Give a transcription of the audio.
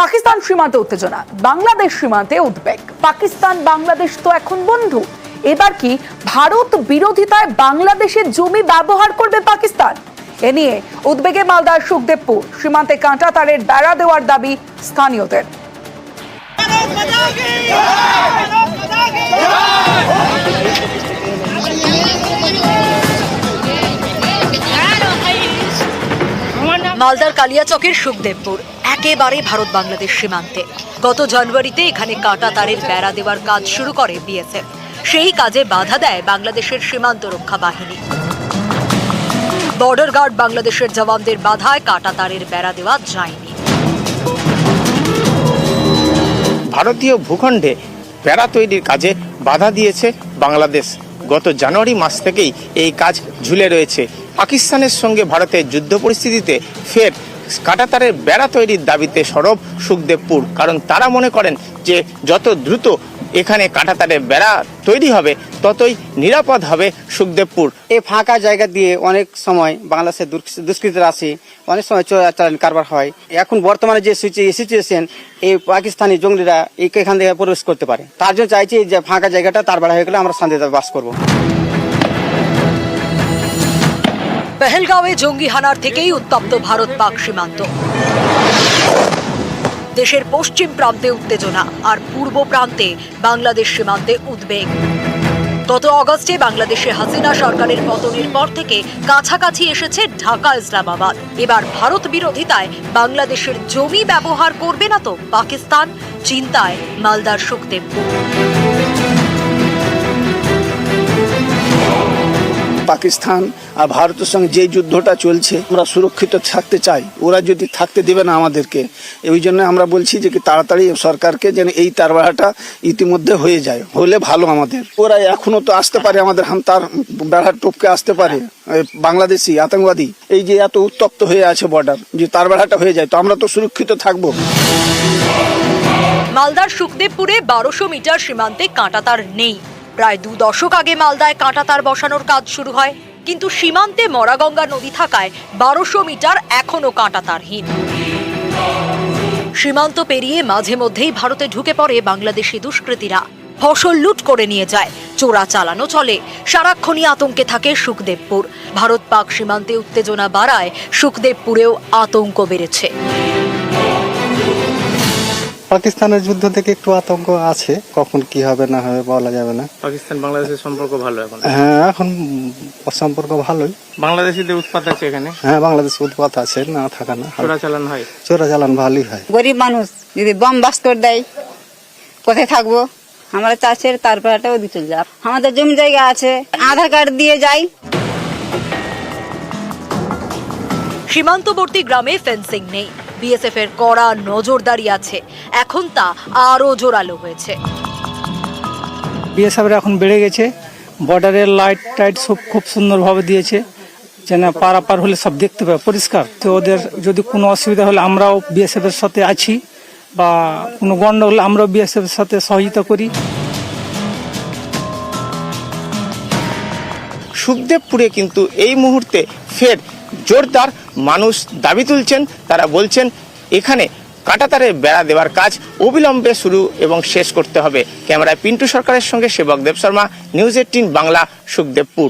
পাকিস্তান সীমান্তে উত্তেজনা, বাংলাদেশ সীমান্তে উদ্বেগ। পাকিস্তান, বাংলাদেশ তো এখন বন্ধু। এবার কি ভারত বিরোধিতায় বাংলাদেশের জমি ব্যবহার করবে পাকিস্তান? এ নিয়ে উদ্বেগে মালদার সুখদেবপুর। সীমান্তে কাঁটা তারের বেড়া দেওয়ার দাবি স্থানীয়দের। মালদার কালিয়াচকের সুখদেবপুর। একেবারে ভারত বাংলাদেশ সীমান্তে। গত জানুয়ারিতে এখানে কাঁটা তারের বেড়া দেওয়ার কাজ শুরু করে বিএসএফ। সেই কাজে বাধা দেয় বাংলাদেশের সীমান্ত রক্ষা বাহিনী। বর্ডার গার্ড বাংলাদেশের জওয়ানদের বাধায় কাঁটা তারের বেড়া দেওয়া যায়নি। ভারতীয় ভূখণ্ডে প্যারা তৈরির কাজে বাধা দিয়েছে বাংলাদেশ। গত জানুয়ারি মাস থেকেই এই কাজ ঝুলে রয়েছে। পাকিস্তানের সঙ্গে ভারতের যুদ্ধ পরিস্থিতিতে ফের কাটাতারের বেড়া তৈরির দাবিতে সরব সুখদেবপুর। কারণ তারা মনে করেন যে, যত দ্রুত এখানে কাটাতারের বেড়া তৈরি হবে, ততই নিরাপদ হবে সুখদেবপুর। এই ফাঁকা জায়গা দিয়ে অনেক সময় বাংলাদেশের দুষ্কৃতীরা আসে অনেক সময় চোরাচালান কারবার হয়। এখন বর্তমানে যে সিচুয়েশন এই পাকিস্তানি জঙ্গলিরা এখান থেকে প্রবেশ করতে পারে। তার জন্য চাইছি যে, ফাঁকা জায়গাটা তার বেড়া হয়ে গেলে আমরা শান্তিতে বাস করব। পেহেলগাঁওয়ে জঙ্গি হানার থেকেই উত্তপ্ত ভারত পাক সীমান্ত। দেশের পশ্চিম প্রান্তে উত্তেজনা আর পূর্ব প্রান্তে বাংলাদেশ সীমান্তে উদ্বেগ। গত অগস্টে বাংলাদেশে হাসিনা সরকারের পতনের পর থেকে কাছাকাছি এসেছে ঢাকা ইসলামাবাদ। এবার ভারত বিরোধিতায় বাংলাদেশের জমি ব্যবহার করবে না তো পাকিস্তান, চিন্তায় মালদার সুখদেবপুর পাকিস্তান আর ভারতের সঙ্গে যে যুদ্ধটা চলছে, আমরা সুরক্ষিত থাকতে চাই। ওরা যদি থাকতে দেবে না আমাদেরকে ওই জন্য আমরা বলছি যে কি তাড়াতাড়ি সরকারকে যেন এই তারবাড়াটা ইতিমধ্যে হয়ে যায়। হলে ভালো আমাদের। ওরা এখনও তো আসতে পারে আমাদের হাম, তার বেড়ার টপকে আসতে পারে বাংলাদেশি আতঙ্কবাদী। এই যে এত উত্তপ্ত হয়ে আছে বর্ডার যে তার বেড়াটা হয়ে যায়, তো আমরা তো সুরক্ষিত থাকব। মালদার সুখদেবপুরে বারোশো মিটার সীমান্তে কাঁটাতার নেই। প্রায় দু দশক আগে মালদায় কাঁটাতার বসানোর কাজ শুরু হয়। কিন্তু সীমান্তে মরাগঙ্গা নদী থাকায় বারোশো মিটার এখনও কাঁটাতারহীন। সীমান্ত পেরিয়ে মাঝে মধ্যেই ভারতে ঢুকে পড়ে বাংলাদেশি দুষ্কৃতীরা। ফসল লুট করে নিয়ে যায়, চোরা চালানো চলে। সারাক্ষণই আতঙ্কে থাকে সুখদেবপুর। ভারত পাক সীমান্তে উত্তেজনা বাড়ায় সুখদেবপুরেও আতঙ্ক বেড়েছে। পাকিস্তানের যুদ্ধ থেকে একটু আতঙ্ক আছে কখন কি হবে না হবে বলা যাবে না। পাকিস্তান বাংলাদেশের সম্পর্ক ভালো এখন? হ্যাঁ এখন সম্পর্ক ভালোই। বাংলাদেশিদের উৎপাত আছে এখানে? হ্যাঁ বাংলাদেশ উৎপাত আছে না থাকা না। চোরাচালান হয়? চোরা চালান ভালোই হয়। গরিব মানুষ যদি বম বাস করে দেয় কোথায় থাকব? আমরা চাষের তারপরটাও দিয়ে চলে যাব আমাদের জমি জায়গা আছে আধার কার্ড দিয়ে যাই। সীমান্তবর্তী গ্রামে ফেন্সিং নেই। বিএসএফ এর কড়া নজরদারি আছে। এখন তা আরও জোরালো হয়েছে। বিএসএফের এখন বেড়ে গেছে। বর্ডারের লাইট টাইট সব খুব সুন্দরভাবে দিয়েছে। যেন পারাপার হলে সব দেখতে পাবে পরিষ্কার। তো ওদের যদি কোনো অসুবিধা হলে আমরাও বিএসএফ এর সাথে আছি বা কোনো গন্ডগোল হলে আমরাও বিএসএফ এর সাথে সহযোগিতা করি। সুখদেবপুরে কিন্তু এই মুহূর্তে ফের জোরদার মানুষ দাবি তুলছেন, তারা বলছেন, এখানে কাটাতারে বেড়া দেওয়ার কাজ অবিলম্বে শুরু এবং শেষ করতে হবে। ক্যামেরায় পিন্টু সরকারের সঙ্গে সেবক দেব শর্মা, নিউজ এইটিন বাংলা, সুখদেবপুর।